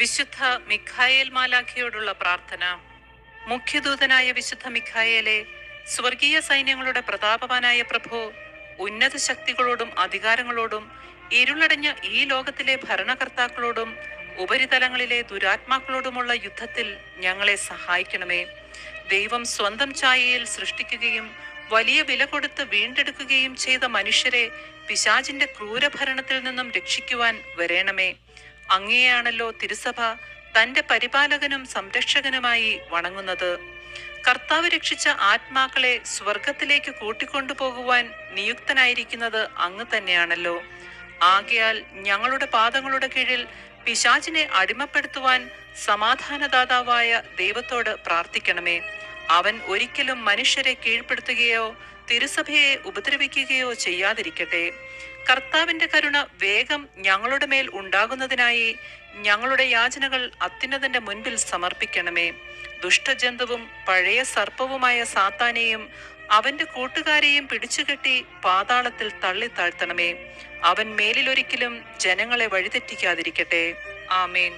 വിശുദ്ധ മിഖായേൽ മാലാഖിയോടുള്ള പ്രാർത്ഥന. മുഖ്യദൂതനായ വിശുദ്ധ മിഖായേലെ സ്വർഗീയ സൈന്യങ്ങളുടെ പ്രതാപവാനായ പ്രഭു ഉന്നത ശക്തികളോടും അധികാരങ്ങളോടും ഇരുളടഞ്ഞ ഈ ലോകത്തിലെ ഭരണകർത്താക്കളോടും ഉപരിതലങ്ങളിലെ ദുരാത്മാക്കളോടുമുള്ള യുദ്ധത്തിൽ ഞങ്ങളെ സഹായിക്കണമേ. ദൈവം സ്വന്തം ചായയിൽ സൃഷ്ടിക്കുകയും വലിയ വില കൊടുത്ത് വീണ്ടെടുക്കുകയും ചെയ്ത മനുഷ്യരെ പിശാചിന്റെ ക്രൂരഭരണത്തിൽ നിന്നും രക്ഷിക്കുവാൻ വരേണമേ. അങ്ങയെയാണല്ലോ തിരുസഭ തന്റെ പരിപാലകനും സംരക്ഷകനുമായി വണങ്ങുന്നത്. കർത്താവ് രക്ഷിച്ച ആത്മാക്കളെ സ്വർഗത്തിലേക്ക് കൂട്ടിക്കൊണ്ടുപോകുവാൻ നിയുക്തനായിരിക്കുന്നത് അങ്ങ് തന്നെയാണല്ലോ. ആകയാൽ ഞങ്ങളുടെ പാദങ്ങളുടെ കീഴിൽ പിശാചിനെ അടിമപ്പെടുത്തുവാൻ സമാധാനദാതാവായ ദൈവത്തോട് പ്രാർത്ഥിക്കണമേ. അവൻ ഒരിക്കലും മനുഷ്യരെ കീഴ്പ്പെടുത്തുകയോ തിരുസഭയെ ഉപദ്രവിക്കുകയോ ചെയ്യാതിരിക്കട്ടെ. കർത്താവിന്റെ കരുണ വേഗം ഞങ്ങളുടെ മേൽ ഉണ്ടാകുന്നതിനായി ഞങ്ങളുടെ യാചനകൾ അത്യുന്നതന്റെ മുൻപിൽ സമർപ്പിക്കണമേ. ദുഷ്ടജന്തുവും പഴയ സർപ്പവുമായ സാത്താനെയും അവന്റെ കൂട്ടുകാരെയും പിടിച്ചുകെട്ടി പാതാളത്തിൽ തള്ളി താഴ്ത്തണമേ. അവൻ മേലിലൊരിക്കലും ജനങ്ങളെ വഴിതെറ്റിക്കാതിരിക്കട്ടെ. ആമേൻ.